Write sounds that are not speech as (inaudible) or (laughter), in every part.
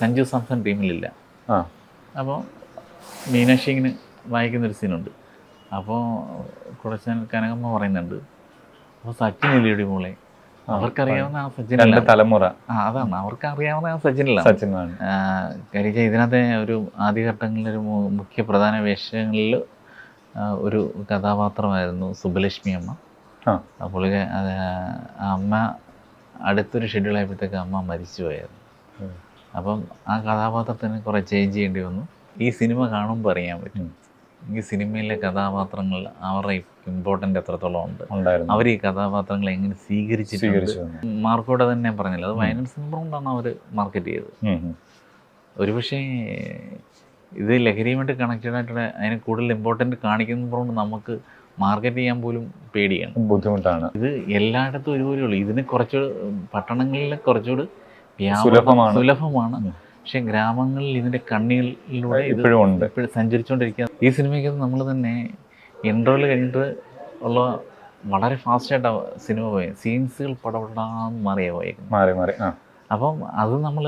സഞ്ജു സാംസൺ ടീമിലില്ല. അപ്പോൾ മീനാക്ഷി ഇങ്ങനെ വായിക്കുന്നൊരു സീനുണ്ട്. അപ്പോൾ കുറച്ച് കനകമ്മ പറയുന്നുണ്ട് അപ്പോൾ സച്ചിൻ ഇല്ലയുടെ മോളെ അവർക്കറിയാവുന്ന ആ സച്ചിൻ തലമുറ. ആ അതാണ്. അവർക്ക് അറിയാവുന്ന ആ സച്ചിനില്ല സച്ചിൻ കാര്യം ഇതിനകത്തെ ഒരു ആദ്യഘട്ടങ്ങളിലൊരു ഒരു മുഖ്യ പ്രധാന വേഷങ്ങളിൽ ഒരു കഥാപാത്രമായിരുന്നു സുബലക്ഷ്മി അമ്മ. അപ്പോൾ അമ്മ അടുത്തൊരു ഷെഡ്യൂൾ ആയപ്പോഴത്തേക്ക് അമ്മ മരിച്ചു പോയായിരുന്നു. അപ്പം ആ കഥാപാത്രത്തിന് കുറേ ചേഞ്ച് ചെയ്യേണ്ടി വന്നു. ഈ സിനിമ കാണുമ്പോൾ അറിയാൻ പറ്റും. ഈ സിനിമയിലെ കഥാപാത്രങ്ങൾ അവരുടെ ഇമ്പോർട്ടന്റ് എത്രത്തോളം ഉണ്ട്. അവർ ഈ കഥാപാത്രങ്ങളെ എങ്ങനെ സ്വീകരിച്ചിട്ടുണ്ട്. മാർക്കോടെ തന്നെ പറഞ്ഞില്ല? അത് വയനാട് സിനിമ കൊണ്ടാണ് അവർ മാർക്കറ്റ് ചെയ്തത്. ഒരു പക്ഷേ ഒരുപക്ഷേ ഇത് ലഹരിയുമായിട്ട് കണക്റ്റഡ് ആയിട്ടുള്ള അതിന് കൂടുതൽ ഇമ്പോർട്ടന്റ് കാണിക്കുന്നതുകൊണ്ട് നമുക്ക് മാർക്കറ്റ് ചെയ്യാൻ പോലും പേടിയാണ്. ബുദ്ധിമുട്ടാണ്. ഇത് എല്ലായിടത്തും ഒരുപോലെ ഉള്ളൂ ഇതിന് കുറച്ചുകൂടി പട്ടണങ്ങളിൽ കുറച്ചുകൂടി സുലഭമാണ്. സുലഭമാണ്. പക്ഷെ ഗ്രാമങ്ങളിൽ ഇതിന്റെ കണ്ണികളിലൂടെ ഇപ്പോഴും ഉണ്ട് ഇപ്പോഴും സഞ്ചരിച്ചുകൊണ്ടിരിക്കുക ഈ സിനിമയ്ക്ക് നമ്മൾ തന്നെ ഇൻട്രോയിൽ കഴിഞ്ഞിട്ട് ഉള്ള വളരെ ഫാസ്റ്റായിട്ടാണ് സിനിമ പോയത് സീൻസുകൾ പടപെടാന്ന് മാറിയാ പോയേക്കുന്നത് മാറി മാറി അപ്പം അത് നമ്മൾ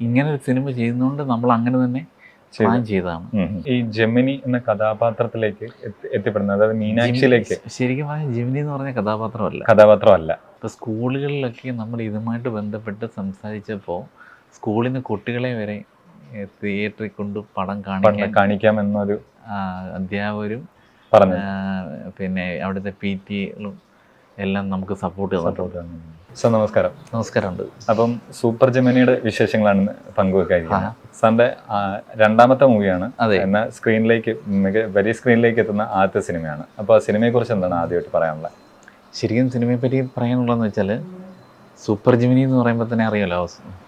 ഇങ്ങനെ ഒരു സിനിമ ചെയ്യുന്നതുകൊണ്ട് നമ്മൾ അങ്ങനെ തന്നെ. പ്ലാൻ ചെയ്തതാണ്. ഈ ജെമിനി എന്ന കഥാപാത്രത്തിലേക്ക് എത്തി- എത്തിപ്പെടുന്നത് അതായത് മീനാക്ഷിയിലേക്ക്. ശരിക്കും പറഞ്ഞാൽ ജെമിനി എന്ന് പറഞ്ഞ കഥാപാത്രമല്ല. കഥാപാത്രമല്ല. ഇപ്പൊ സ്കൂളുകളിലൊക്കെ നമ്മൾ ഇതുമായിട്ട് ബന്ധപ്പെട്ട് സംസാരിച്ചപ്പോൾ സ്കൂളിൽ നിന്ന് കുട്ടികളെ വരെ തിയേറ്ററിൽ കൊണ്ട് പടം കാണിക്കാൻ കാണിക്കാം എന്നൊരു ആ, അധ്യാപകരും പറഞ്ഞു. പിന്നെ അവിടുത്തെ പി ടികളും എല്ലാം നമുക്ക് സപ്പോർട്ട് ചെയ്തിട്ടുണ്ട് സർ നമസ്കാരം. നമസ്കാരം ഉണ്ട് അപ്പം സൂപ്പർ ജെമിനിയുടെ വിശേഷങ്ങളാണ് പങ്കുവെക്കാതിരിക്കുന്നത് സാറിന്റെ രണ്ടാമത്തെ മൂവിയാണ്. അതെ. എന്നാൽ സ്ക്രീനിലേക്ക് വലിയ സ്ക്രീനിലേക്ക് എത്തുന്ന ആദ്യത്തെ സിനിമയാണ്. അപ്പോൾ ആ സിനിമയെ കുറിച്ച് എന്താണ് ആദ്യമായിട്ട് പറയാനുള്ളത്? ശരിക്കും സിനിമയെ പറ്റി പറയാനുള്ളതെന്ന് വെച്ചാൽ സൂപ്പർ ജിമിനി എന്ന് പറയുമ്പോൾ തന്നെ അറിയാലോ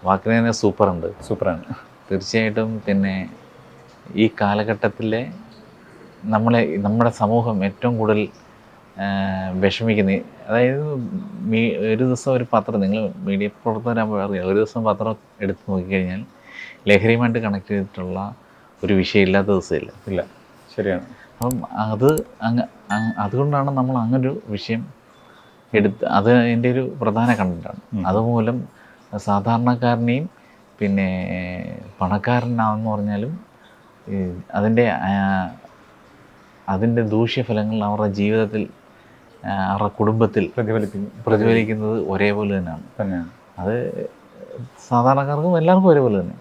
വാക്കിന് തന്നെ സൂപ്പർ ഉണ്ട് സൂപ്പറാണ്. തീർച്ചയായിട്ടും പിന്നെ ഈ കാലഘട്ടത്തിലെ നമ്മളെ നമ്മുടെ സമൂഹം ഏറ്റവും കൂടുതൽ വിഷമിക്കുന്ന അതായത് മീ ഒരു ദിവസം ഒരു പത്രം നിങ്ങൾ മീഡിയ പ്രവർത്തകരാകുമ്പോൾ അറിയാം ഒരു ദിവസം പത്രം എടുത്ത് നോക്കിക്കഴിഞ്ഞാൽ ലഹരിയുമായിട്ട് കണക്ട് ചെയ്തിട്ടുള്ള ഒരു വിഷയം ഇല്ലാത്ത ദിവസമില്ല. ഇല്ല. ശരിയാണ്. അപ്പം അത് അങ്ങ് അങ് അതുകൊണ്ടാണ് നമ്മൾ അങ്ങനൊരു വിഷയം എടുത്ത് അത് എന്റെ ഒരു പ്രധാന കണ്ടന്റാണ് ഉം. അതുമൂലം സാധാരണക്കാരനെയും പിന്നെ പണക്കാരനാണെന്ന് പറഞ്ഞാലും അതിന്റെ അതിന്റെ ദൂഷ്യഫലങ്ങൾ അവരുടെ ജീവിതത്തിൽ അവരുടെ കുടുംബത്തിൽ പ്രതിഫലിപ്പിക്കും. പ്രതിഫലിക്കുന്നത് ഒരേപോലെ തന്നെയാണ്. തന്നെയാണ്. അത് സാധാരണക്കാർക്കും എല്ലാവർക്കും ഒരേപോലെ തന്നെ.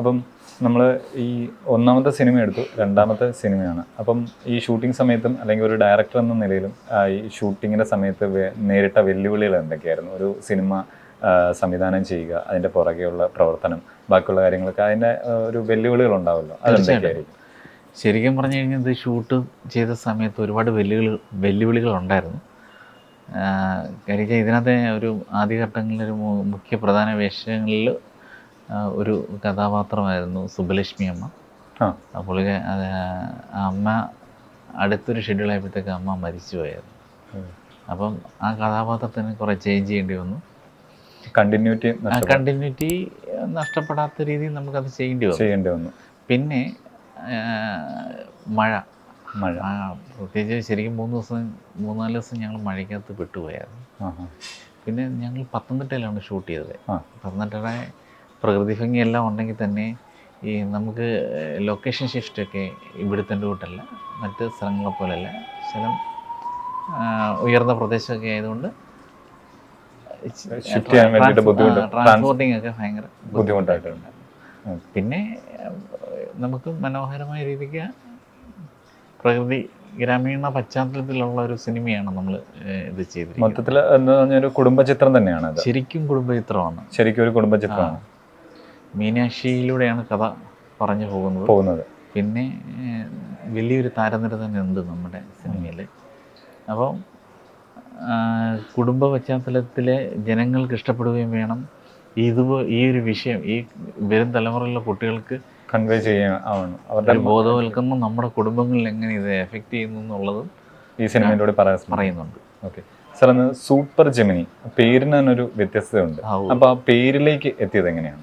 അപ്പം നമ്മൾ ഈ ഒന്നാമത്തെ സിനിമ എടുത്തു രണ്ടാമത്തെ സിനിമയാണ്. അപ്പം ഈ ഷൂട്ടിംഗ് സമയത്തും അല്ലെങ്കിൽ ഒരു ഡയറക്ടർ എന്ന നിലയിലും ഈ ഷൂട്ടിങ്ങിന്റെ സമയത്ത് നേരിട്ട വെല്ലുവിളികൾ എന്തൊക്കെയായിരുന്നു? ഒരു സിനിമ സംവിധാനം ചെയ്യുക അതിന്റെ പുറകെയുള്ള പ്രവർത്തനം ബാക്കിയുള്ള കാര്യങ്ങളൊക്കെ അതിന്റെ ഒരു വെല്ലുവിളികൾ ഉണ്ടാവുമല്ലോ. അതെന്തൊക്കെയായിരിക്കും ശരിക്കും പറഞ്ഞു കഴിഞ്ഞാൽ ഇത് ഷൂട്ട് ചെയ്ത സമയത്ത് ഒരുപാട് വെല്ലുവിളി വെല്ലുവിളികൾ ഉണ്ടായിരുന്നു. കാര്യം ഇതിനകത്തെ ഒരു ആദ്യഘട്ടങ്ങളിലൊരു മുഖ്യ പ്രധാന വേഷങ്ങളിൽ ഒരു കഥാപാത്രമായിരുന്നു സുബലക്ഷ്മി അമ്മ. ആ. അപ്പോൾ അമ്മ അടുത്തൊരു ഷെഡ്യൂൾ ആയപ്പോഴത്തേക്ക് അമ്മ മരിച്ചു പോയായിരുന്നു. അപ്പം ആ കഥാപാത്രത്തിന് കുറേ ചേഞ്ച് ചെയ്യേണ്ടി വന്നു. കണ്ടിന്യൂറ്റി കണ്ടിന്യൂറ്റി നഷ്ടപ്പെടാത്ത രീതിയിൽ നമുക്കത് ചെയ്യേണ്ടി വന്നു. ചെയ്യേണ്ടി വന്നു. പിന്നെ മഴ. മഴ. പ്രത്യേകിച്ച് ശരിക്കും മൂന്ന് ദിവസം മൂന്നാൽ ദിവസം ഞങ്ങൾ മഴയ്ക്കകത്ത് പെട്ടുപോയായിരുന്നു. പിന്നെ ഞങ്ങൾ പത്തനംതിട്ടയിലാണ് ഷൂട്ട് ചെയ്തത്. പത്തനംതിട്ടയുടെ പ്രകൃതി ഭംഗിയെല്ലാം ഉണ്ടെങ്കിൽ തന്നെ ഈ നമുക്ക് ലൊക്കേഷൻ ഷിഫ്റ്റൊക്കെ ഇവിടുത്തെ കൂട്ടല്ല മറ്റ് സ്ഥലങ്ങളെ പോലെയല്ല സ്ഥലം ഉയർന്ന പ്രദേശമൊക്കെ ആയതുകൊണ്ട്. ട്രാൻസ്പോർട്ടിംഗ് ഒക്കെ ഭയങ്കര ബുദ്ധിമുട്ടായിട്ടുണ്ട്. പിന്നെ നമുക്ക് മനോഹരമായ രീതിക്ക് പ്രകൃതി ഗ്രാമീണ പശ്ചാത്തലത്തിലുള്ള ഒരു സിനിമയാണ് നമ്മൾ ഇത് ചെയ്തത് മൊത്തത്തിൽ എന്ന് പറഞ്ഞൊരു കുടുംബചിത്രം തന്നെയാണ് ശരിക്കും കുടുംബ ചിത്രമാണ് ശരിക്കും ഒരു കുടുംബചിത്രമാണ്. മീനാക്ഷിയിലൂടെയാണ് കഥ പറഞ്ഞു പോകുന്നത്. പോകുന്നത്. പിന്നെ വലിയൊരു താരനിര തന്നെ ഉണ്ട് നമ്മുടെ സിനിമയിൽ അപ്പം കുടുംബ പശ്ചാത്തലത്തിലെ ജനങ്ങൾക്ക് ഇഷ്ടപ്പെടുകയും വേണം. ഇതുപോ ഈ ഒരു വിഷയം ഈ വരും തലമുറയിലുള്ള കുട്ടികൾക്ക് കൺവേ ചെയ്യാൻ ആവണം. അവരുടെ ബോധവൽക്കരണം നമ്മുടെ കുടുംബങ്ങളിൽ എങ്ങനെ ഇത് എഫക്റ്റ് ചെയ്യുന്നു എന്നുള്ളതും ഈ സിനിമയിലൂടെ പറയാൻ പറയുന്നുണ്ട്. ഓക്കെ സാർ അന്ന് സൂപ്പർ ജെമിനി പേരിന് തന്നെ ഒരു വ്യത്യസ്തതയുണ്ട്. അപ്പോൾ ആ പേരിലേക്ക് എത്തിയത് എങ്ങനെയാണ്?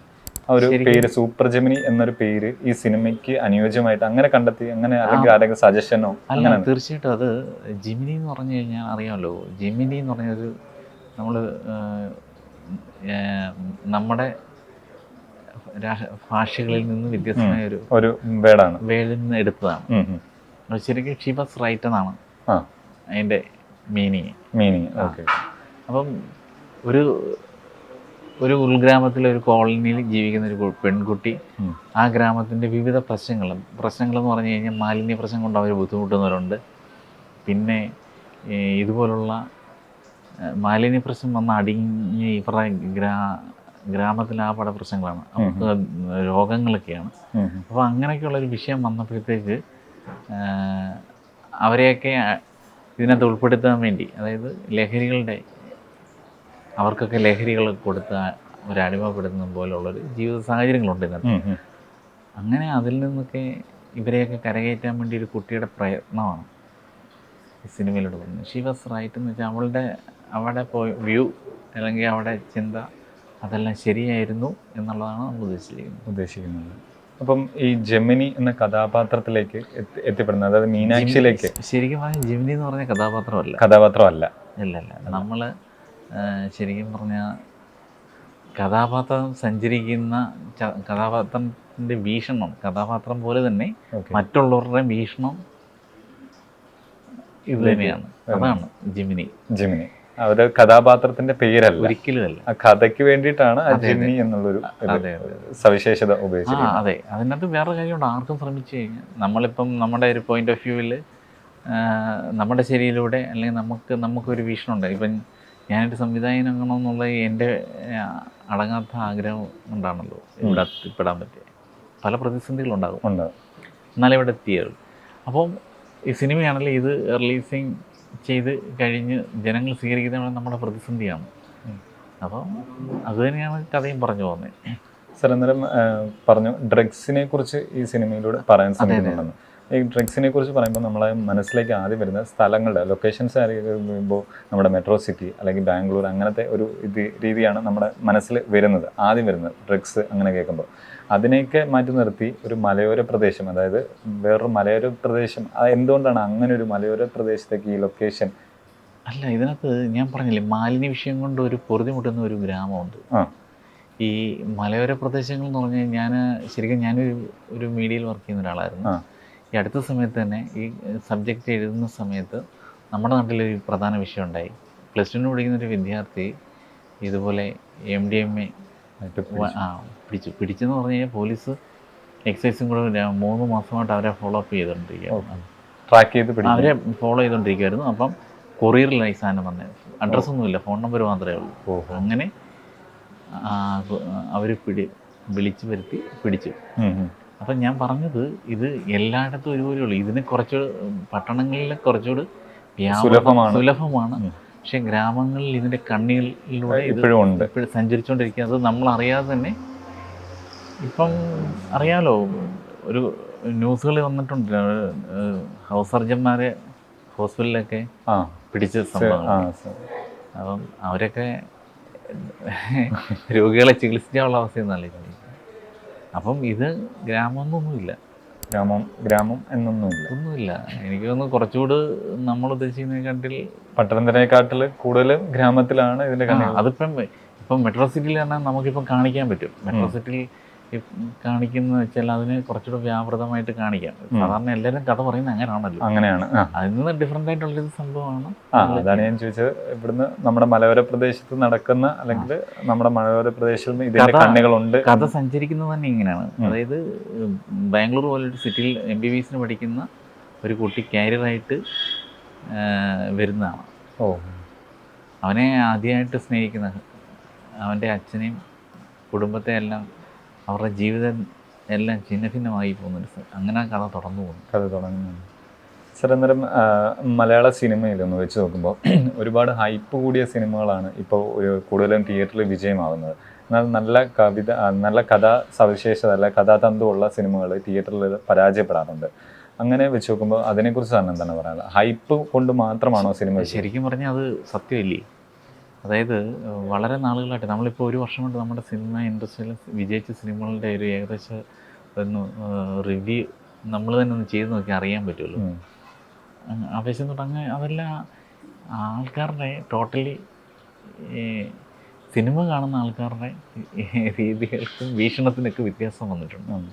ആ ഒരു പേര് സൂപ്പർ ജെമിനി എന്നൊരു പേര് ഈ സിനിമയ്ക്ക് അനുയോജ്യമായിട്ട് അങ്ങനെ കണ്ടെത്തി അങ്ങനെ അല്ലെങ്കിൽ ആരെങ്കിലും സജഷനോ അല്ല അങ്ങനെ തീർച്ചയായിട്ടും അത് ജിമിനി എന്ന് പറഞ്ഞു കഴിഞ്ഞാൽ അറിയാമല്ലോ. ജിമിനി എന്ന് പറഞ്ഞൊരു നമ്മൾ നമ്മുടെ ഭാഷകളിൽ നിന്ന് വ്യത്യസ്തമായ ഒരു ഒരു വേർഡാണ് വേടിൽ നിന്ന് എടുത്തതാണ്. ശരിക്കും ഷി വാസ് റൈറ്റ് എന്നാണ് അതിന്റെ അതിന്റെ മീനിങ്. മീനിങ്. ഓക്കെ. അപ്പം ഒരു ഒരു ഉൾഗ്രാമത്തിലെ ഒരു കോളനിയിൽ ജീവിക്കുന്ന ഒരു പെൺകുട്ടി ആ ഗ്രാമത്തിന്റെ വിവിധ പ്രശ്നങ്ങൾ പ്രശ്നങ്ങളെന്ന് പറഞ്ഞു കഴിഞ്ഞാൽ മാലിന്യ പ്രശ്നം കൊണ്ട് അവർ ബുദ്ധിമുട്ടുന്നവരുണ്ട്. പിന്നെ ഇതുപോലുള്ള മാലിന്യ പ്രശ്നം വന്ന് അടിഞ്ഞ് ഇവരുടെ ഗ്രാ ഗ്രാമത്തിലെ ആ പട പ്രശ്നങ്ങളാണ് അവർക്ക് രോഗങ്ങളൊക്കെയാണ്. അപ്പോൾ അങ്ങനെയൊക്കെയുള്ള ഒരു വിഷയം വന്നപ്പോഴത്തേക്ക് അവരെയൊക്കെ ഇതിനകത്ത് ഉൾപ്പെടുത്താൻ വേണ്ടി അതായത് ലഹരികളുടെ അവർക്കൊക്കെ ലഹരികൾ കൊടുത്ത ഒരു അടിമപ്പെടുത്തുന്ന പോലുള്ളൊരു ജീവിത സാഹചര്യങ്ങളുണ്ട് ഇന്നത്തെ അങ്ങനെ അതിൽ നിന്നൊക്കെ ഇവരെയൊക്കെ കരകയറ്റാൻ വേണ്ടി ഒരു കുട്ടിയുടെ പ്രയത്നമാണ് ഈ സിനിമയിലൂടെ പറഞ്ഞത് ഷീ വാസ് റൈറ്റ് എന്ന് വെച്ചാൽ അവളുടെ അവിടെ പോയി വ്യൂ അല്ലെങ്കിൽ അവിടെ ചിന്ത അതെല്ലാം ശരിയായിരുന്നു എന്നുള്ളതാണ് നമ്മൾ ഉദ്ദേശിച്ചിരിക്കുന്നത്. ഉദ്ദേശിക്കുന്നത്. അപ്പം ഈ ജെമിനി എന്ന കഥാപാത്രത്തിലേക്ക് എത്തിപ്പെടുന്നത് അതായത് മീനാക്ഷിയിലേക്ക്. ശരിക്കും പറഞ്ഞാൽ ജെമിനി എന്ന് പറഞ്ഞ കഥാപാത്രമല്ല. കഥാപാത്രമല്ല. ഇല്ല ഇല്ല. നമ്മൾ ശരിക്കും പറഞ്ഞാൽ കഥാപാത്രം സഞ്ചരിക്കുന്ന കഥാപാത്രത്തിന്റെ കഥാപാത്രത്തിന്റെ വീക്ഷണം കഥാപാത്രം പോലെ തന്നെ മറ്റുള്ളവരുടെ വീക്ഷണം ഇത് തന്നെയാണ്. അതാണ് ജിമിനി. ജിമിനി. അവർ കഥാപാത്രത്തിന്റെ പേരല്ല. ഒരിക്കലും അല്ല. ആ കഥയ്ക്ക് വേണ്ടിയിട്ടാണ് ജിമിനി. എന്നുള്ളൊരു സവിശേഷത ഉപയോഗിച്ചത് അതെ. അതിനകത്ത് വേറെ കാര്യമുണ്ട്. ആർക്കും ശ്രമിച്ചു കഴിഞ്ഞാൽ നമ്മളിപ്പം നമ്മുടെ ഒരു പോയിന്റ് ഓഫ് വ്യൂവിൽ നമ്മുടെ ശരിയിലൂടെ അല്ലെങ്കിൽ നമുക്ക് നമുക്കൊരു വീക്ഷണം ഉണ്ട് ഇപ്പം ഞാനൊരു സംവിധായകൻ ആകണമെന്നുള്ള എന്റെ അടങ്ങാത്ത ആഗ്രഹം ഉണ്ടാണല്ലോ. ഇവിടെ എത്തിപ്പെടാൻ പറ്റിയ. പല പ്രതിസന്ധികളുണ്ടാകും ഉണ്ട്. എന്നാലേ ഇവിടെ എത്തിയത് അപ്പം ഈ സിനിമയാണെങ്കിൽ ഇത് റിലീസിങ് ചെയ്ത് കഴിഞ്ഞ് ജനങ്ങൾ സ്വീകരിക്കുന്ന നമ്മുടെ പ്രതിസന്ധിയാണ്. അപ്പം അത് തന്നെയാണ് കഥയും പറഞ്ഞു പോകുന്നത്. സർ അന്നേരം പറഞ്ഞു ഡ്രഗ്സിനെ കുറിച്ച് ഈ സിനിമയിലൂടെ പറയാൻ ശ്രമിക്കുന്നുണ്ടെന്ന്. ഈ ഡ്രഗ്സിനെ കുറിച്ച് പറയുമ്പോൾ നമ്മളെ മനസ്സിലേക്ക് ആദ്യം വരുന്ന സ്ഥലങ്ങളുടെ ലൊക്കേഷൻസ് ആയിരിക്കുമ്പോൾ നമ്മുടെ മെട്രോ സിറ്റി അല്ലെങ്കിൽ ബാംഗ്ലൂർ അങ്ങനത്തെ ഒരു ഇത് രീതിയാണ് നമ്മുടെ മനസ്സിൽ വരുന്നത് ആദ്യം വരുന്നത് ഡ്രഗ്സ് അങ്ങനെ കേൾക്കുമ്പോൾ. അതിനെയൊക്കെ മാറ്റി നിർത്തി ഒരു മലയോര പ്രദേശം അതായത് വേറൊരു മലയോര പ്രദേശം എന്തുകൊണ്ടാണ് അങ്ങനെ ഒരു മലയോര പ്രദേശത്തേക്ക് ഈ ലൊക്കേഷൻ അല്ല ഇതിനകത്ത് ഞാൻ പറഞ്ഞില്ലേ മാലിന്യ വിഷയം കൊണ്ട് ഒരു പൊറുതിമുട്ടുന്ന ഒരു ഗ്രാമമുണ്ട്. ആ. ഈ മലയോര പ്രദേശങ്ങൾ എന്ന് പറഞ്ഞാൽ ഞാൻ ശരിക്കും ഞാനൊരു ഒരു മീഡിയയിൽ വർക്ക് ചെയ്യുന്ന ഒരാളായിരുന്നു. ഈ അടുത്ത സമയത്ത് തന്നെ ഈ സബ്ജക്റ്റ് എഴുതുന്ന സമയത്ത് നമ്മുടെ നാട്ടിലൊരു പ്രധാന വിഷയം ഉണ്ടായി. പ്ലസ് ടുവിന് പഠിക്കുന്ന ഒരു വിദ്യാർത്ഥി ഇതുപോലെ എം ഡി എം എ ആ പിടിച്ചു. പിടിച്ചെന്ന് പറഞ്ഞു കഴിഞ്ഞാൽ പോലീസ് എക്സൈസും കൂടെ മൂന്ന് മാസമായിട്ട് അവരെ ഫോളോ അപ്പ് ചെയ്തുകൊണ്ടിരിക്കുകയാണ്. ട്രാക്ക് ചെയ്ത് അവരെ ഫോളോ ചെയ്തുകൊണ്ടിരിക്കുമായിരുന്നു അപ്പം കൊറിയറിലായി സാധനം വന്നത് അഡ്രസ്സൊന്നുമില്ല ഫോൺ നമ്പർ മാത്രമേ ഉള്ളൂ. അങ്ങനെ അവർ പിടി വിളിച്ചു വരുത്തി പിടിച്ചു. അപ്പം ഞാൻ പറഞ്ഞത് ഇത് എല്ലായിടത്തും ഒരുപോലെ ഉള്ളൂ. ഇതിന് കുറച്ച് പട്ടണങ്ങളിൽ കുറച്ചുകൂടി വ്യാപകമാണ് സുലഭമാണ്. പക്ഷെ ഗ്രാമങ്ങളിൽ ഇതിന്റെ കണ്ണികളിലൂടെ ഇപ്പോഴും ഉണ്ട്. ഇപ്പോഴും സഞ്ചരിച്ചുകൊണ്ടിരിക്കുന്നത് നമ്മൾ അറിയാതെ തന്നെ ഇപ്പം അറിയാലോ ഒരു ന്യൂസുകൾ വന്നിട്ടുണ്ട്. ഹൗസ് സർജന്മാരെ ഹോസ്പിറ്റലിലൊക്കെ പിടിച്ച സംഭവം. അപ്പം അവരൊക്കെ രോഗികളെ ചികിത്സിക്കാനുള്ള അവസ്ഥയൊന്നുമല്ല ഇപ്പം. അപ്പം ഇത് ഗ്രാമം എന്നൊന്നുമില്ല ഗ്രാമം ഗ്രാമം എന്നൊന്നുമില്ല. ഒന്നുമില്ല. എനിക്ക് തോന്നുന്നു കുറച്ചുകൂടി നമ്മൾ ഉദ്ദേശിക്കുന്നതിനെക്കാട്ടിൽ പട്ടണത്തിനെക്കാട്ടിൽ കൂടുതലും ഗ്രാമത്തിലാണ് ഇതിന്റെ അതിപ്പം ഇപ്പം മെട്രോ സിറ്റിയിൽ തന്നെ നമുക്കിപ്പം കാണിക്കാൻ പറ്റും. മെട്രോ സിറ്റിയിൽ കാണിക്കുന്ന വെച്ചാൽ അതിനെ കുറച്ചുകൂടെ വ്യാപൃതമായിട്ട് കാണിക്കാം. സാധാരണ എല്ലാവരും കഥ പറയുന്നത് അങ്ങനെയാണല്ലോ. അങ്ങനെയാണ്. അതിൽ നിന്ന് ഡിഫറെന്റ് ആയിട്ടുള്ളൊരു സംഭവമാണ്. അതാണ് ഞാൻ ചോദിച്ചത്. ഇവിടുന്ന് നമ്മുടെ മലയോര പ്രദേശത്ത് നടക്കുന്ന അല്ലെങ്കിൽ നമ്മുടെ മലയോര പ്രദേശത്ത് ഇതിന്റെ കണ്ണികളുണ്ട്. കഥ സഞ്ചരിക്കുന്നത് തന്നെ ഇങ്ങനെയാണ്. അതായത് ബാംഗ്ലൂർ പോലൊരു സിറ്റിയിൽ എം ബി ബി എസിന് പഠിക്കുന്ന ഒരു കുട്ടി കാരിയറായിട്ട് വരുന്നതാണ്. ഓ. അവനെ ആദ്യമായിട്ട് സ്നേഹിക്കുന്ന അവന്റെ അച്ഛനെയും കുടുംബത്തെ എല്ലാം അവരുടെ ജീവിതം എല്ലാം ഛിന്ന ഭിന്നമായി പോകുന്നൊരു അങ്ങനെ ആ കഥ തുടർന്നു പോകുന്നു. കഥ തുടങ്ങുന്നു. സർ അന്നേരം മലയാള സിനിമയിൽ ഒന്ന് വെച്ച് നോക്കുമ്പോൾ (clears throat) ഒരുപാട് ഹൈപ്പ് കൂടിയ സിനിമകളാണ് ഇപ്പോൾ ഒരു കൂടുതലും തിയേറ്ററിൽ വിജയമാകുന്നത്. എന്നാൽ നല്ല കവിത നല്ല കഥാ സവിശേഷത അല്ല കഥാതന്തുള്ള സിനിമകൾ തിയേറ്ററിൽ പരാജയപ്പെടാറുണ്ട്. അങ്ങനെ വെച്ച് നോക്കുമ്പോൾ അതിനെക്കുറിച്ച് സാറിന് എന്താണ് പറയാനുള്ളത്? ഹൈപ്പ് കൊണ്ട് മാത്രമാണോ സിനിമ ശരിക്കും പറഞ്ഞാൽ അത് സത്യമല്ലേ? അതായത് വളരെ നാളുകളായിട്ട് നമ്മളിപ്പോൾ ഒരു വർഷം കൊണ്ട് നമ്മുടെ സിനിമ ഇൻഡസ്ട്രിയിൽ വിജയിച്ച സിനിമകളുടെ ഒരു ഏകദേശം ഒന്ന് റിവ്യൂ നമ്മൾ തന്നെ ഒന്ന് ചെയ്ത് നോക്കി അറിയാൻ പറ്റുമല്ലോ. അപേക്ഷ ആവേശം അങ്ങ് അതെല്ലാം ആൾക്കാരുടെ ടോട്ടലി സിനിമ കാണുന്ന ആൾക്കാരുടെ രീതികൾക്കും വീക്ഷണത്തിനൊക്കെ വ്യത്യാസം വന്നിട്ടുണ്ട്.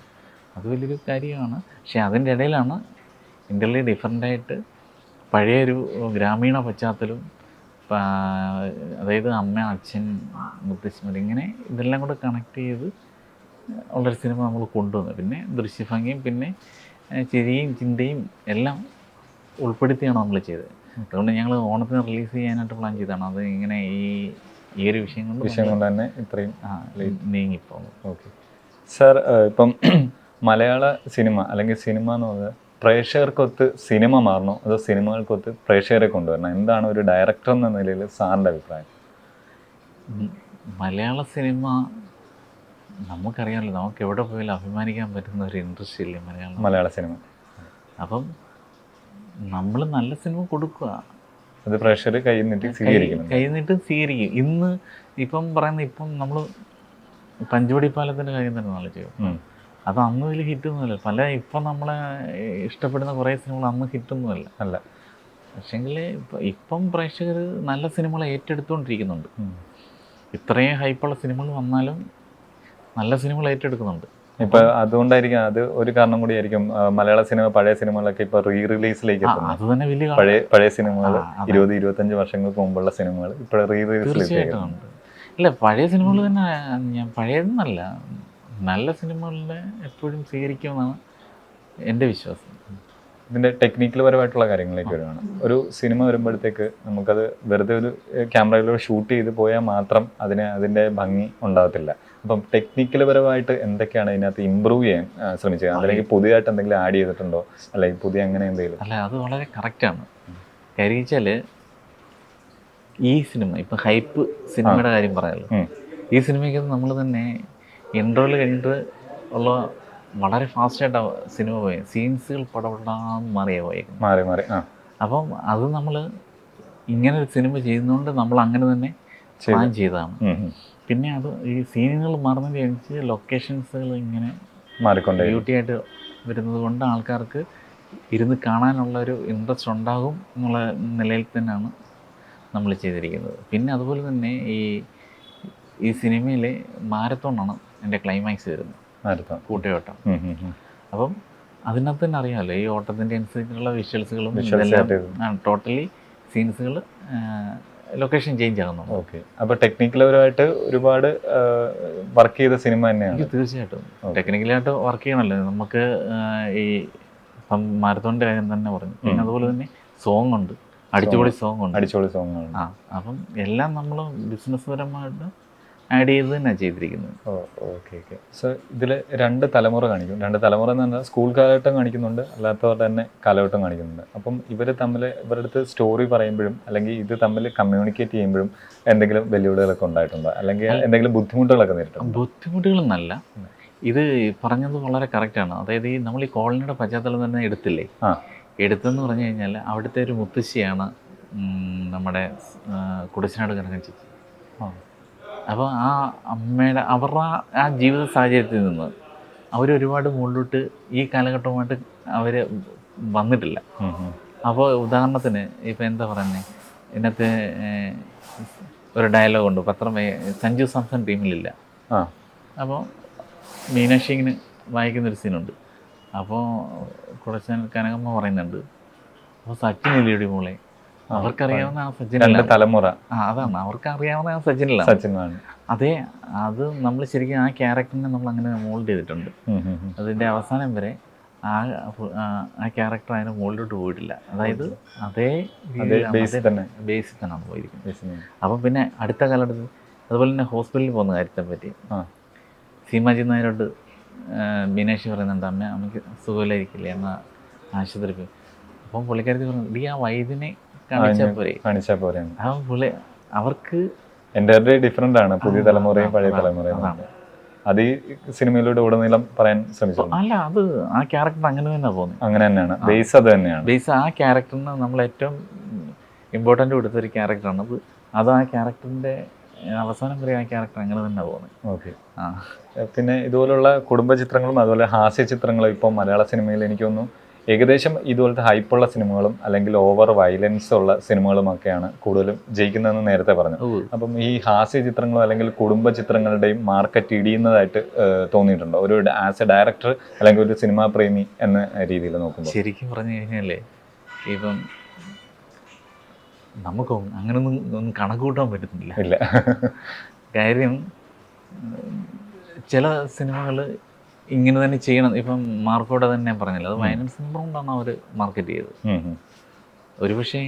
അത് വലിയൊരു കാര്യമാണ്. പക്ഷെ അതിന്റെ ഇടയിലാണ് ഇന്റർലി ഡിഫറെന്റായിട്ട് പഴയൊരു ഗ്രാമീണ പശ്ചാത്തലം പാ- അതായത് അമ്മ അച്ഛൻ മുത്തശ്ശിമല ഇങ്ങനെ ഇതെല്ലാം കൂടെ കണക്ട് ചെയ്ത് ഉള്ളൊരു സിനിമ നമ്മൾ കൊണ്ടുവന്നു. പിന്നെ ദൃശ്യഭംഗിയും പിന്നെ ചിരിയും ചിന്തയും എല്ലാം ഉൾപ്പെടുത്തിയാണ് നമ്മൾ ചെയ്തത്. അതുകൊണ്ട് ഞങ്ങൾ ഓണത്തിന് റിലീസ് ചെയ്യാനായിട്ട് പ്ലാൻ ചെയ്തതാണ്. അത് ഇങ്ങനെ ഈ ഈ ഒരു വിഷയം കൊണ്ട് വിഷയം കൊണ്ട് തന്നെ ഇത്രയും ആ, നീങ്ങിപ്പോകും ഓക്കെ സാർ ഇപ്പം (clears throat) മലയാള സിനിമ അല്ലെങ്കിൽ സിനിമ എന്ന് പറഞ്ഞാൽ പ്രേക്ഷകർക്കൊത്ത് സിനിമ മാറണോ അതോ സിനിമകൾക്കൊത്ത് പ്രേക്ഷകരെ കൊണ്ടുവരണം? എന്താണ് ഒരു ഡയറക്ടർ എന്ന നിലയിൽ സാറിന്റെ അഭിപ്രായം? മലയാള സിനിമ നമുക്കറിയാമല്ലോ നമുക്ക് എവിടെ പോയാലും അഭിമാനിക്കാൻ പറ്റുന്ന ഒരു ഇൻട്രസ്റ്റ് ഇല്ലേ മലയാളം? മലയാള സിനിമ. അപ്പം നമ്മൾ നല്ല സിനിമ കൊടുക്കുക. അത് പ്രേക്ഷകർ കൈ സ്വീകരിക്കും സ്വീകരിക്കണം സ്വീകരിക്കും. ഇന്ന് ഇപ്പം പറയുന്ന ഇപ്പം നമ്മൾ പഞ്ചവടി പാലത്തിന്റെ കാര്യം തന്നെ നല്ല ചെയ്യും. അത് അന്ന് ഇതിൽ ഹിറ്റൊന്നുമല്ല. പല ഇപ്പം നമ്മളെ ഇഷ്ടപ്പെടുന്ന കുറേ സിനിമകൾ അന്ന് ഹിറ്റൊന്നുമല്ല. അല്ല. പക്ഷേങ്കിൽ ഇപ്പം ഇപ്പം പ്രേക്ഷകർ നല്ല സിനിമകൾ ഏറ്റെടുത്തുകൊണ്ടിരിക്കുന്നുണ്ട്. ഇത്രയും ഹൈപ്പുള്ള സിനിമകൾ വന്നാലും നല്ല സിനിമകൾ ഏറ്റെടുക്കുന്നുണ്ട്. ഇപ്പൊ അതുകൊണ്ടായിരിക്കും അത് ഒരു കാരണം കൂടി ആയിരിക്കും മലയാള സിനിമ പഴയ സിനിമകളൊക്കെ ഇപ്പൊ റീ റിലീസിലേക്ക് അത് തന്നെ വലിയ പഴയ പഴയ സിനിമകൾ. ഇരുപത് ഇരുപത്തഞ്ച് വർഷങ്ങൾക്ക് മുമ്പുള്ള സിനിമകൾ ഇപ്പോഴും റീ റിലീസിലേക്ക് ഇല്ല പഴയ സിനിമകൾ തന്നെ ഞാൻ പഴയതെന്നല്ല. നല്ല സിനിമകളുടെ എപ്പോഴും സ്വീകരിക്കുമെന്നാണ് എന്റെ വിശ്വാസം. ഇതിന്റെ ടെക്നിക്കൽ പരമായിട്ടുള്ള കാര്യങ്ങളിലേക്ക് വരുവാണ് ഒരു സിനിമ വരുമ്പോഴത്തേക്ക് നമുക്കത് വെറുതെ ഒരു ക്യാമറയിലൂടെ ഷൂട്ട് ചെയ്ത് പോയാൽ മാത്രം അതിന് അതിന്റെ ഭംഗി ഉണ്ടാകത്തില്ല. അപ്പം ടെക്നിക്കൽ പരമായിട്ട് എന്തൊക്കെയാണ് ഇതിനകത്ത് ഇമ്പ്രൂവ് ചെയ്യാൻ ശ്രമിച്ചത്? അല്ലെങ്കിൽ പുതിയതായിട്ട് എന്തെങ്കിലും ആഡ് ചെയ്തിട്ടുണ്ടോ? അല്ലെങ്കിൽ പുതിയ അങ്ങനെ എന്തെങ്കിലും? അല്ല അത് വളരെ കറക്റ്റാണ് കാര്യം വെച്ചാൽ ഈ സിനിമ ഇപ്പം ഹൈപ്പ് സിനിമയുടെ കാര്യം പറയാമല്ലോ ഈ സിനിമയ്ക്ക് നമ്മൾ തന്നെ ഇൻട്രോയിൽ കഴിഞ്ഞിട്ട് ഉള്ള വളരെ ഫാസ്റ്റായിട്ടാണ് സിനിമ പോയത് സീൻസുകൾ പടപെടാന്ന് മാറിയാ പോയേക്കുന്നത് മാറി മാറി ആ. അപ്പം അത് നമ്മൾ ഇങ്ങനെ ഒരു സിനിമ ചെയ്യുന്നതുകൊണ്ട് നമ്മൾ അങ്ങനെ തന്നെ പ്ലാൻ ചെയ്തതാണ്. പിന്നെ അത് ഈ സീനുകൾ മാറുന്നതിനനുസരിച്ച് ലൊക്കേഷൻസുകൾ ഇങ്ങനെ മാറിക്കൊണ്ട് ബ്യൂട്ടി ആയിട്ട് വരുന്നത് കൊണ്ട് ആൾക്കാർക്ക് ഇരുന്ന് കാണാനുള്ള ഒരു ഇൻട്രസ്റ്റ് ഉണ്ടാകും എന്നുള്ള നിലയിൽ തന്നെയാണ് നമ്മൾ ചെയ്തിരിക്കുന്നത്. പിന്നെ അതുപോലെ തന്നെ ഈ ഈ സിനിമയിലെ മാരത്തോണാണ് എന്റെ ക്ലൈമാക്സ് വരുന്നു. കൂട്ടയോട്ടം. അപ്പം അതിനകത്ത് തന്നെ അറിയാമല്ലോ ഈ ഓട്ടത്തിന്റെ അനുസരിച്ചുള്ള വിഷ്വൽസുകളും ഇതെല്ലാം ടോട്ടലി സീൻസുകൾ ലൊക്കേഷൻ ചേഞ്ച് ആകുന്നു ഓക്കെ അപ്പൊ ടെക്നിക്കൽ പരമായിട്ട് ഒരുപാട് വർക്ക് ചെയ്ത സിനിമ തന്നെയാണ്. തീർച്ചയായിട്ടും. ടെക്നിക്കലായിട്ട് വർക്ക് ചെയ്യണമല്ലോ. നമുക്ക് ഈ മാരത്തോണിന്റെ കാര്യം തന്നെ പറഞ്ഞു. പിന്നെ അതുപോലെ തന്നെ സോങ് ഉണ്ട്. അടിച്ചുപൊളി സോങ് ഉണ്ട്. അടിച്ചോളി സോങ് ആ അപ്പം എല്ലാം നമ്മൾ ബിസിനസ് പരമായിട്ട് ആഡ് ചെയ്ത് തന്നെ ചെയ്തിരിക്കുന്നത്. ഓ ഓക്കെ ഓക്കെ. സോ ഇതിൽ രണ്ട് തലമുറ കാണിക്കും. രണ്ട് തലമുറ എന്ന് പറഞ്ഞാൽ സ്കൂൾ കാലഘട്ടം കാണിക്കുന്നുണ്ട്. അല്ലാത്തവരുടെ തന്നെ കാലഘട്ടം കാണിക്കുന്നുണ്ട്. അപ്പം ഇവർ തമ്മിൽ ഇവരുടെ അടുത്ത് സ്റ്റോറി പറയുമ്പോഴും അല്ലെങ്കിൽ ഇത് തമ്മിൽ കമ്മ്യൂണിക്കേറ്റ് ചെയ്യുമ്പോഴും എന്തെങ്കിലും വെല്ലുവിളികളൊക്കെ ഉണ്ടായിട്ടുണ്ടോ? അല്ലെങ്കിൽ എന്തെങ്കിലും ബുദ്ധിമുട്ടുകളൊക്കെ നേരിട്ടുണ്ടോ? ബുദ്ധിമുട്ടുകളൊന്നല്ല. ഇത് പറഞ്ഞത് വളരെ കറക്റ്റാണ് അതായത് ഈ നമ്മൾ ഈ കോളനിയുടെ പശ്ചാത്തലം തന്നെ എടുത്തില്ലേ? ആ. എടുത്തെന്ന് പറഞ്ഞു കഴിഞ്ഞാൽ അവിടുത്തെ ഒരു മുത്തശ്ശിയാണ് നമ്മുടെ കുടശ്ശനാട് കുടശനാട് കനകൻ ചേച്ചി. അപ്പോൾ ആ അമ്മയുടെ അവരുടെ ആ- ജീവിത സാഹചര്യത്തിൽ നിന്ന് അവരൊരുപാട് മുകളിലോട്ട് ഈ കാലഘട്ടവുമായിട്ട് അവർ വന്നിട്ടില്ല. അപ്പോൾ ഉദാഹരണത്തിന് ഇപ്പം എന്താ പറയുന്നത് ഇതിനകത്ത് ഒരു ഡയലോഗ് ഉണ്ട്. പത്രം സഞ്ജു സാംസൺ ടീമിലില്ല. ആ. അപ്പോൾ മീനാക്ഷി ഇങ്ങനെ വായിക്കുന്നൊരു സീനുണ്ട്. അപ്പോൾ കുറച്ച് കനകമ്മ പറയുന്നുണ്ട്. അപ്പോൾ സച്ചിൻ ഇല്ലയുടെ മോളെ അവർക്കറിയാവുന്ന ആ രണ്ട് തലമുറ. അതാണ്. അവർക്ക് അറിയാവുന്ന ആ സച്ചിനല്ല സച്ചിനാണ് അതെ അത് നമ്മൾ ശരിക്കും ആ ക്യാരക്ടറിനെ നമ്മൾ അങ്ങനെ മോൾഡ് ചെയ്തിട്ടുണ്ട്. അതിന്റെ അവസാനം വരെ ആ ആ- ക്യാരക്ടർ അതിന് മുകളിലോട്ട് പോയിട്ടില്ല. അതായത് അതേ അതേ ബേസ് തന്നെ. ബേസിൽ തന്നെയാണ് പോയിരിക്കുന്നത്. ബേസിൽ അപ്പം പിന്നെ അടുത്ത കാലഘട്ടത്തിൽ അതുപോലെ തന്നെ ഹോസ്പിറ്റലിൽ പോകുന്ന കാര്യത്തെ പറ്റി സീമാജി നായരോട് ബിനേഷ് മീനാക്ഷി പറയുന്നുണ്ട് അമ്മ അമ്മയ്ക്ക് സുഖമില്ലായിരിക്കില്ലേ? എന്ന ആശുപത്രി പോയി. അപ്പം പുള്ളിക്കാരി പറഞ്ഞു ഡി ആ വൈദ്യനെ കാണിച്ചാൽ പോരെ. കാണിച്ചാൽ പുള്ളി അവർക്ക് എന്റെ ഡിഫറെന്റ് ആണ്. പുതിയ തലമുറയും പഴയ തലമുറയും. അത്. ഈ സിനിമയിലൂടെ ഉടനീളം പറയാൻ ശ്രമിച്ചു അല്ല അത് ആ ക്യാരക്ടർ അങ്ങനെ തന്നെ പോകുന്നത് അങ്ങനെ തന്നെയാണ്. ബേസ് അത് തന്നെയാണ്. ബേസ് ആ ക്യാരക്ടറിന് നമ്മൾ ഏറ്റവും ഇമ്പോർട്ടന്റ് കൊടുത്ത ഒരു ക്യാരക്ടറാണ് അത് അത് ആ ക്യാരക്ടറിന്റെ അവസാനം വരെ ആ ക്യാരക്ടർ അങ്ങനെ തന്നെ പോകുന്നത് ഓക്കെ ആ. പിന്നെ ഇതുപോലുള്ള കുടുംബ ചിത്രങ്ങളും അതുപോലെ ഹാസ്യ ചിത്രങ്ങളും ഇപ്പം മലയാള സിനിമയിൽ എനിക്കൊന്നും ഏകദേശം ഇതുപോലത്തെ ഹൈപ്പുള്ള സിനിമകളും അല്ലെങ്കിൽ ഓവർ വയലൻസ് ഉള്ള സിനിമകളും ഒക്കെയാണ് കൂടുതലും ജയിക്കുന്നതെന്ന് നേരത്തെ പറഞ്ഞു. അപ്പം ഈ ഹാസ്യ ചിത്രങ്ങളും അല്ലെങ്കിൽ കുടുംബ ചിത്രങ്ങളുടെയും മാർക്കറ്റ് ഇടിയുന്നതായിട്ട് തോന്നിയിട്ടുണ്ടോ? ഒരു ആസ് എ ഡയറക്ടർ അല്ലെങ്കിൽ ഒരു സിനിമാ പ്രേമി എന്ന രീതിയിൽ നോക്കുമ്പോൾ. ശരിക്കും പറഞ്ഞു കഴിഞ്ഞാലേ ഇപ്പം നമുക്ക് അങ്ങനൊന്നും ഒന്നും കണക്ക് കൂട്ടാൻ പറ്റുന്നില്ല ഇല്ല. കാര്യം ചില സിനിമകൾ ഇങ്ങനെ തന്നെ ചെയ്യണം. ഇപ്പം മാർക്കോടെ തന്നെ ഞാൻ പറഞ്ഞില്ല അത് വയലൻസ് കൊണ്ടാണ് അവർ മാർക്കറ്റ് ചെയ്തത്. ഒരു പക്ഷേ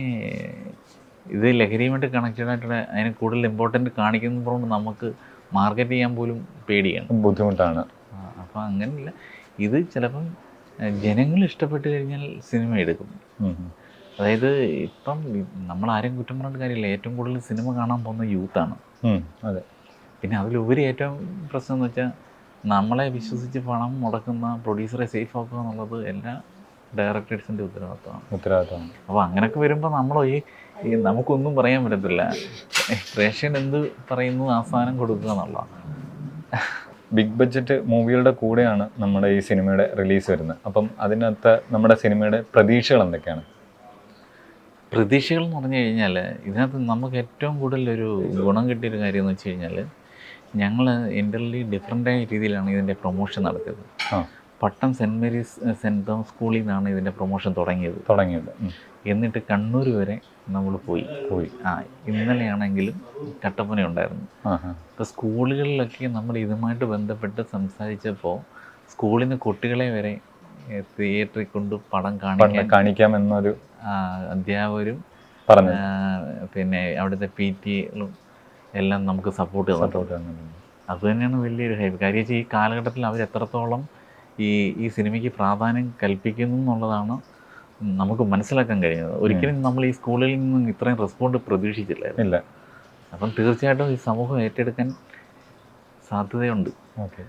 ഇത് ലഹരിയുമായിട്ട് കണക്റ്റഡ് ആയിട്ടുള്ള അതിന് കൂടുതൽ ഇമ്പോർട്ടന്റ് കാണിക്കുന്നതുകൊണ്ട് നമുക്ക് മാർക്കറ്റ് ചെയ്യാൻ പോലും പേടിയാണ്. ബുദ്ധിമുട്ടാണ്. അപ്പം അങ്ങനെയില്ല. ഇത് ചിലപ്പം ജനങ്ങൾ ഇഷ്ടപ്പെട്ട് കഴിഞ്ഞാൽ സിനിമ എടുക്കും. അതായത് ഇപ്പം നമ്മൾ ആരെയും കുറ്റം പറഞ്ഞിട്ട് കാര്യമില്ല. ഏറ്റവും കൂടുതൽ സിനിമ കാണാൻ പോകുന്ന യൂത്താണ് അതെ. പിന്നെ അതിലുപരി ഏറ്റവും പ്രശ്നം എന്ന് വെച്ചാൽ നമ്മളെ വിശ്വസിച്ച് പണം മുടക്കുന്ന പ്രൊഡ്യൂസറെ സേഫ് ആക്കുക എന്നുള്ളത് എല്ലാ ഡയറക്ടേഴ്സിന്റെ ഉത്തരവാദിത്തമാണ്. ഉത്തരവാദിത്തമാണ്. അപ്പോൾ അങ്ങനെയൊക്കെ വരുമ്പോൾ നമ്മളോ ഈ ഈ നമുക്കൊന്നും പറയാൻ പറ്റത്തില്ല. പ്രേക്ഷകൻ എന്ത് പറയുന്നു ആ സാധനം കൊടുക്കുക എന്നുള്ളതാണ്. ബിഗ് ബഡ്ജറ്റ് മൂവികളുടെ കൂടെയാണ് നമ്മുടെ ഈ സിനിമയുടെ റിലീസ് വരുന്നത്. അപ്പം അതിനകത്ത് നമ്മുടെ സിനിമയുടെ പ്രതീക്ഷകൾ എന്തൊക്കെയാണ്? പ്രതീക്ഷകൾ എന്ന് പറഞ്ഞു കഴിഞ്ഞാൽ ഇതിനകത്ത് നമുക്ക് ഏറ്റവും കൂടുതൽ ഒരു ഗുണം കിട്ടിയൊരു കാര്യം എന്ന് വെച്ച് കഴിഞ്ഞാൽ ഞങ്ങൾ ഇന്റർലി ഡിഫറെന്റായ രീതിയിലാണ് ഇതിന്റെ പ്രൊമോഷൻ നടത്തിയത്. Pattom saint Mary's saint Thomas സ്കൂളിൽ നിന്നാണ് ഇതിന്റെ പ്രൊമോഷൻ തുടങ്ങിയത്. തുടങ്ങിയത്. എന്നിട്ട് കണ്ണൂർ വരെ നമ്മൾ പോയി. പോയി. ആ ഇന്നലെയാണെങ്കിലും കട്ടപ്പന ഉണ്ടായിരുന്നു. ഇപ്പോൾ സ്കൂളുകളിലൊക്കെ നമ്മൾ ഇതുമായിട്ട് ബന്ധപ്പെട്ട് സംസാരിച്ചപ്പോൾ സ്കൂളിന് കുട്ടികളെ വരെ തിയേറ്ററിൽ കൊണ്ട് പടം കാണിക്കാം കാണിക്കാൻ കാണിക്കാമെന്നൊരു അധ്യാപകരും പിന്നെ അവിടുത്തെ പി ടികളും എല്ലാം നമുക്ക് സപ്പോർട്ട് സപ്പോർട്ട് തന്നിട്ടുണ്ട് അത് തന്നെയാണ് വലിയൊരു ഹൈപ്പ് കാര്യം വെച്ചാൽ ഈ കാലഘട്ടത്തിൽ അവർ എത്രത്തോളം ഈ ഈ സിനിമയ്ക്ക് പ്രാധാന്യം കൽപ്പിക്കുന്നു എന്നുള്ളതാണ് നമുക്ക് മനസ്സിലാക്കാൻ കഴിയുന്നത്. ഒരിക്കലും നമ്മൾ ഈ സ്കൂളിൽ നിന്നും ഇത്രയും റെസ്പോണ്ട് പ്രതീക്ഷിച്ചില്ലായിരുന്നു. ഇല്ല. അപ്പം തീർച്ചയായിട്ടും ഈ സമൂഹം ഏറ്റെടുക്കാൻ സാധ്യതയുണ്ട്. ഓക്കെ.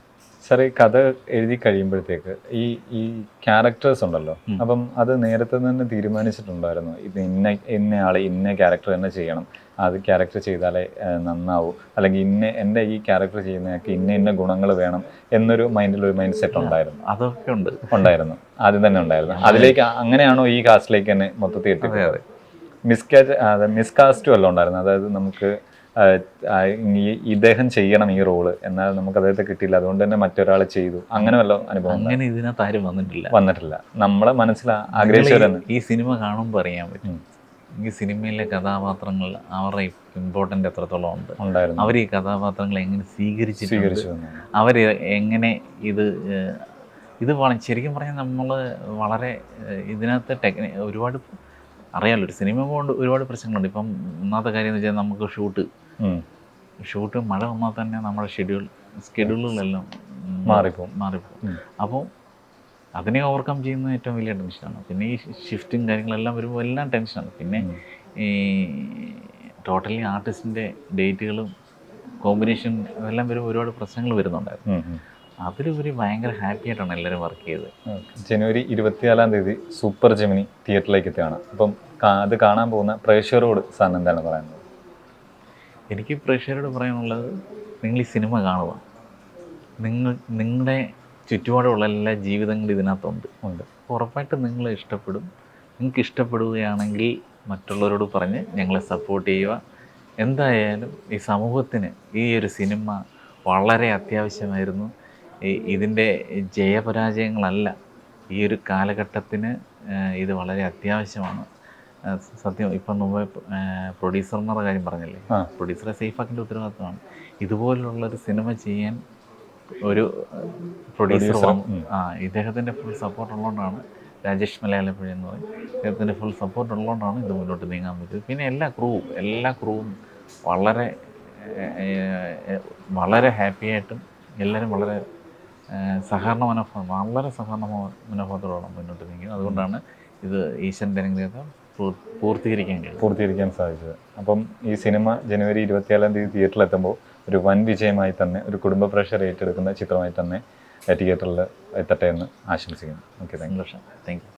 സാർ ഈ കഥ എഴുതി കഴിയുമ്പോഴത്തേക്ക് ഈ ഈ ക്യാരക്ടേഴ്സ് ഉണ്ടല്ലോ. അപ്പം അത് നേരത്തെ തന്നെ തീരുമാനിച്ചിട്ടുണ്ടായിരുന്നു. ഇത് ഇന്ന ഇന്ന ആളെ ഇന്ന ക്യാരക്ടർ തന്നെ ചെയ്യണം. അത് ക്യാരക്ടർ ചെയ്താലേ നന്നാവൂ. അല്ലെങ്കിൽ ഇന്ന എന്റെ ഈ ക്യാരക്ടർ ചെയ്യുന്നയാൾക്ക് ഇന്ന ഇന്ന ഗുണങ്ങൾ വേണം എന്നൊരു മൈൻഡിൽ ഒരു മൈൻഡ് സെറ്റ് ഉണ്ടായിരുന്നു. അതൊക്കെ ഉണ്ട്. ഉണ്ടായിരുന്നു. ആദ്യം തന്നെ ഉണ്ടായിരുന്നു. അതിലേക്ക് അങ്ങനെയാണോ ഈ കാസ്റ്റിലേക്ക് തന്നെ മൊത്തത്തിൽ എത്തിയത് മിസ്കാസ്റ്റ് മിസ്കാസ്റ്റും അല്ല ഉണ്ടായിരുന്നു. അതായത് നമുക്ക് ഇദ്ദേഹം ചെയ്യണം ഈ റോൾ എന്നാൽ നമുക്ക് അദ്ദേഹത്തെ കിട്ടിയില്ല. അതുകൊണ്ട് തന്നെ മറ്റൊരാൾ ചെയ്തു. അങ്ങനെ വല്ല അനുഭവം അങ്ങനെ ഇതിനകത്ത് ആരും വന്നിട്ടില്ല. വന്നിട്ടില്ല. നമ്മളെ മനസ്സിൽ ഈ സിനിമ കാണുമ്പോൾ അറിയാൻ പറ്റും ഈ സിനിമയിലെ കഥാപാത്രങ്ങൾ അവരുടെ ഇമ്പോർട്ടന്റ് എത്രത്തോളം ഉണ്ട്. ഉണ്ടായിരുന്നു. അവർ ഈ കഥാപാത്രങ്ങളെ എങ്ങനെ സ്വീകരിച്ചു അവർ എങ്ങനെ ഇത് ഇത് വള- ശരിക്കും പറഞ്ഞാൽ നമ്മൾ വളരെ ഇതിനകത്ത് ടെക്നി ഒരുപാട് അറിയാമല്ലോ ഒരു സിനിമ കൊണ്ട് ഒരുപാട് പ്രശ്നങ്ങളുണ്ട്. ഇപ്പം ഒന്നാമത്തെ കാര്യം എന്ന് വെച്ചാൽ നമുക്ക് ഷൂട്ട്. ഷൂട്ട് മഴ വന്നാൽ തന്നെ നമ്മുടെ ഷെഡ്യൂൾ സ്കെഡ്യൂളുകളെല്ലാം മാറിപ്പോകും മാറിപ്പോകും. അപ്പോൾ അതിനെ ഓവർകം ചെയ്യുന്നത് ഏറ്റവും വലിയ ടെൻഷനാണ് പിന്നെ ഈ ഷിഫ്റ്റും കാര്യങ്ങളെല്ലാം വരുമ്പോൾ എല്ലാം ടെൻഷനാണ് പിന്നെ ഈ ടോട്ടലി ആർട്ടിസ്റ്റിന്റെ ഡേറ്റുകളും കോമ്പിനേഷൻ എല്ലാം വരുമ്പോൾ ഒരുപാട് പ്രശ്നങ്ങൾ വരുന്നുണ്ടായിരുന്നു. അതിലുപരി ഭയങ്കര ഹാപ്പി ആയിട്ടാണ് എല്ലാവരും വർക്ക് ചെയ്തത്. ജനുവരി ഇരുപത്തിനാലാം തീയതി സൂപ്പർ ജെമിനി തിയേറ്ററിലേക്ക് എത്തുകയാണ്. അപ്പം അത് കാണാൻ പോകുന്ന പ്രേക്ഷകരോട് സാറിന് എന്താണ് പറയുന്നത് എനിക്ക് പ്രേക്ഷകരോട് പറയാനുള്ളത് നിങ്ങൾ ഈ സിനിമ കാണുക. നിങ്ങൾ നിങ്ങളുടെ ചുറ്റുപാടുള്ള എല്ലാ ജീവിതങ്ങളും ഇതിനകത്തുണ്ട്. ഉണ്ട്. ഉറപ്പായിട്ടും നിങ്ങൾ ഇഷ്ടപ്പെടും. നിങ്ങൾക്ക് ഇഷ്ടപ്പെടുകയാണെങ്കിൽ മറ്റുള്ളവരോട് പറഞ്ഞ് ഞങ്ങളെ സപ്പോർട്ട് ചെയ്യുക. എന്തായാലും ഈ സമൂഹത്തിന് ഈ ഒരു സിനിമ വളരെ അത്യാവശ്യമായിരുന്നു. ഇതിന്റെ ജയപരാജയങ്ങളല്ല. ഈ ഒരു കാലഘട്ടത്തിന് ഇത് വളരെ അത്യാവശ്യമാണ്. സത്യം ഇപ്പം പ്രൊഡ്യൂസർ പ്രൊഡ്യൂസർമാരുടെ കാര്യം പറഞ്ഞില്ലേ? സേഫ് പ്രൊഡ്യൂസറെ ഉത്തരവാദിത്വമാണ് ഇതുപോലുള്ള ഒരു സിനിമ ചെയ്യാൻ ഒരു പ്രൊഡ്യൂസർ. ആ ഇദ്ദേഹത്തിന്റെ ഫുൾ സപ്പോർട്ട് ഉള്ളതുകൊണ്ടാണ് രാജേഷ് മലയാളപ്പുഴ എന്ന് പറയും. ഇദ്ദേഹത്തിന്റെ ഫുൾ സപ്പോർട്ട് ഉള്ളതുകൊണ്ടാണ് ഇത് മുന്നോട്ട് നീങ്ങാൻ പറ്റിയത്. പിന്നെ എല്ലാ ക്രൂവും എല്ലാ ക്രൂവും വളരെ വളരെ ഹാപ്പി ആയിട്ടും എല്ലാവരും വളരെ സഹകരണ മനോഭാവം വളരെ സഹകരണ മോ- മനോഭാവത്തോടെയാണ് മുന്നോട്ട് നീങ്ങിയത്. അതുകൊണ്ടാണ് ഇത് ഈശ്വരൻ പൂ- പൂർത്തീകരിക്കാൻ പൂർത്തീകരിക്കാൻ സാധിച്ചത്. അപ്പം ഈ സിനിമ ജനുവരി ഇരുപത്തിയേഴാം തീയതി തിയേറ്ററിൽ എത്തുമ്പോൾ ഒരു വൻ വിജയമായി തന്നെ ഒരു കുടുംബ പ്രഷർ ഏറ്റെടുക്കുന്ന ചിത്രമായി തന്നെ തിയേറ്ററിൽ എത്തട്ടെ എന്ന് ആശംസിക്കുന്നു. Okay thank you thank you